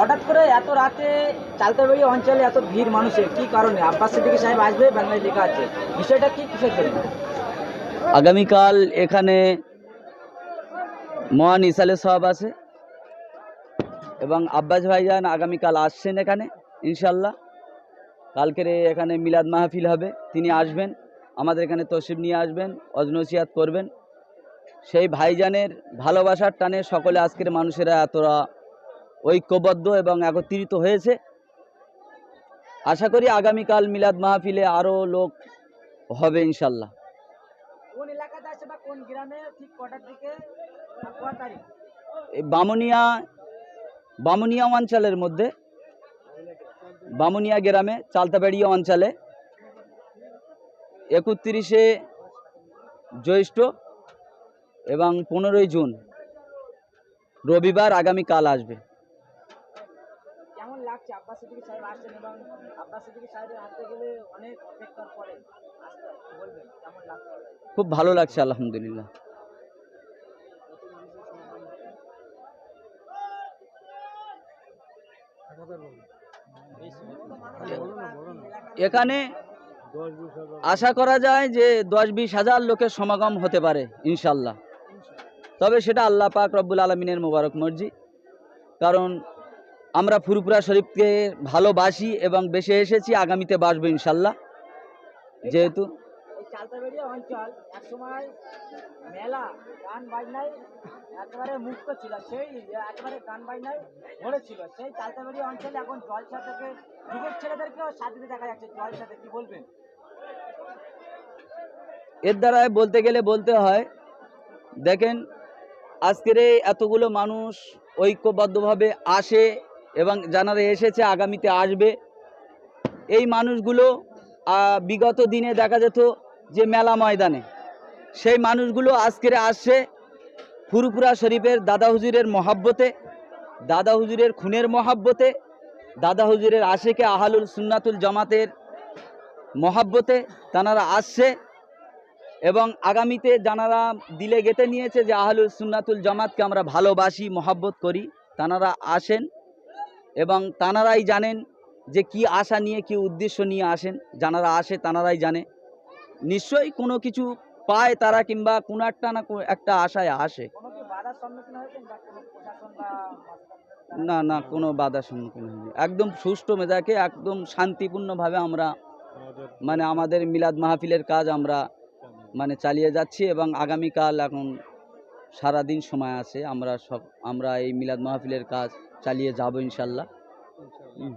হঠাৎ করে এত রাতে চালতাবাড়ি অঞ্চলে এত ভিড় মানুষের, কি কারণে? আব্বাস সিদ্দিকী সাহেব আসবে, বাংলায় লেখা আছে। বিষয়টা কি কিসের জন্য? আগামীকাল এখানে মহান ইসালে সাহেব আছে এবং আব্বাস ভাইজান আগামীকাল আসছেন এখানে ইনশাল্লাহ কালকের এখানে মিলাদ মাহফিল হবে, তিনি আসবেন, আমাদের এখানে তসিব নিয়ে আসবেন, অজনসিয়াত করবেন। সেই ভাইজানের ভালোবাসার টানে সকলে আজকের মানুষেরা এতটা ঐক্যবদ্ধ এবং একত্রিত হয়েছে। আশা করি আগামীকাল মিলাদ মাহফিলে আরও লোক হবে ইনশাল্লাহ বামুনিয়া বামুনিয়া অঞ্চলের মধ্যে বামুনিয়া গ্রামে চালতাবাড়িয়া অঞ্চলে একত্রিশে জ্যৈষ্ঠ এবং পনেরোই জুন রবিবার আগামীকাল আসবে। লাগছে আব্বাস সিদ্দিকী সাহেব আসছেন এবং আব্বাস সিদ্দিকী সাহেবের আসতে গেলে অনেক অপেক্ষার পরে আসতে বলবেন, কেমন লাগছে? খুব ভালো লাগছে, আলহামদুলিল্লাহ। এখানে আশা করা যায় যে দশ বিশ হাজার লোকের সমাগম হতে পারে ইনশাল্লাহ তবে সেটা আল্লাহ পাক রব্বুল আলমিনের মোবারক মর্জি। কারণ আমরা ফুরপুরা শরীফকে ভালোবাসি এবং বেশি এসেছি আগামীতে বাসবো ইনশাল্লাহ। যেহেতু অঞ্চল একসময় মেলা গান বাজনায় একেবারে মুক্ত ছিল সেই একেবারে গান বাজনায় ভরে সেই চালতাবাড়িয়া অঞ্চলে এখন জলসা থেকে যুবক ছেলেদেরকেও সাথে দেখা যাচ্ছে। জলসাতে কি বলবেন? এর দ্বারা বলতে গেলে বলতে হয় দেখেন আজকের এই এতগুলো মানুষ ঐক্যবদ্ধভাবে আসে এবং যারা এসেছে, আগামীতে আসবে। এই মানুষগুলো বিগত দিনে দেখা যেত যে মেলা ময়দানে। সেই মানুষগুলো আজকের আসছে ফুরপুরা শরীফের দাদা হুজুরের মহাব্বতে, দাদা হুজুরের খুনের মহাব্বতে, দাদা হুজুরের আশেকে আহালুল সুন্নাতুল জামাতের মহাব্বতে তানারা আসছে এবং আগামীতে যারা দিলে গেতে নিয়েছে যে আহলুল সুন্নাতুল জামাতকে আমরা ভালোবাসি, মহাব্বত করি, তানারা আসেন। এবং তানারাই জানেন যে কি আশা নিয়ে, কি উদ্দেশ্য নিয়ে আসেন। যারা আসে, তানারাই জানে। নিশ্চয়ই কোনো কিছু পায় তারা কিংবা কোনো একটা না একটা আশায় আসে? না না, কোনো বাধার সম্মুখীন হয়নি। একদম সুষ্ঠু মেজাকে, একদম শান্তিপূর্ণভাবে আমরা মানে আমাদের মিলাদ মাহফিলের কাজ আমরা মানে চালিয়ে যাচ্ছি এবং আগামীকাল এখন সারাদিন সময় আছে। আমরা সব, আমরা এই মিলাদ মাহফিলের কাজ চালিয়ে যাব ইনশাল্লাহ হুম।